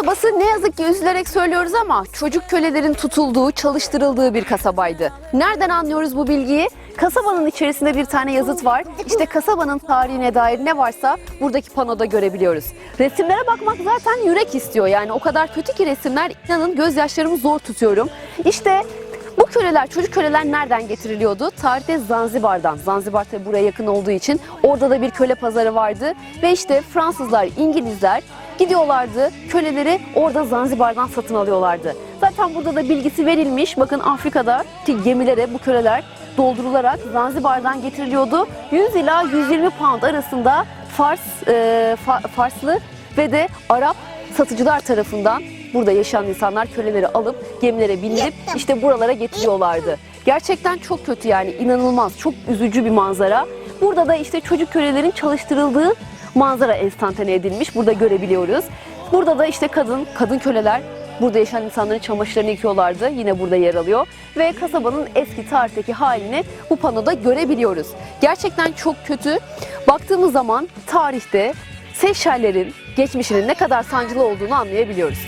kasabası ne yazık ki üzülerek söylüyoruz ama çocuk kölelerin tutulduğu, çalıştırıldığı bir kasabaydı. Nereden anlıyoruz bu bilgiyi? Kasabanın içerisinde bir tane yazıt var. İşte kasabanın tarihine dair ne varsa buradaki panoda görebiliyoruz. Resimlere bakmak zaten yürek istiyor. Yani o kadar kötü ki resimler inanın gözyaşlarımı zor tutuyorum. İşte bu köleler, çocuk köleler nereden getiriliyordu? Tarihte Zanzibar'dan. Zanzibar tabi buraya yakın olduğu için orada da bir köle pazarı vardı. Ve işte Fransızlar, İngilizler gidiyorlardı. Köleleri orada Zanzibar'dan satın alıyorlardı. Zaten burada da bilgisi verilmiş. Bakın Afrika'da gemilere bu köleler doldurularak Zanzibar'dan getiriliyordu. 100 ila 120 pound arasında Fars, e, Fa- Farslı ve de Arap satıcılar tarafından burada yaşayan insanlar köleleri alıp gemilere bindirip işte buralara getiriyorlardı. Gerçekten çok kötü yani inanılmaz çok üzücü bir manzara. Burada da işte çocuk kölelerin çalıştırıldığı manzara enstantane edilmiş. Burada görebiliyoruz. Burada da işte kadın kadın köleler burada yaşayan insanların çamaşırlarını yıkıyorlardı. Yine burada yer alıyor ve kasabanın eski tarihteki halini bu panoda görebiliyoruz. Gerçekten çok kötü. Baktığımız zaman tarihte Seyşellerin geçmişinin ne kadar sancılı olduğunu anlayabiliyoruz.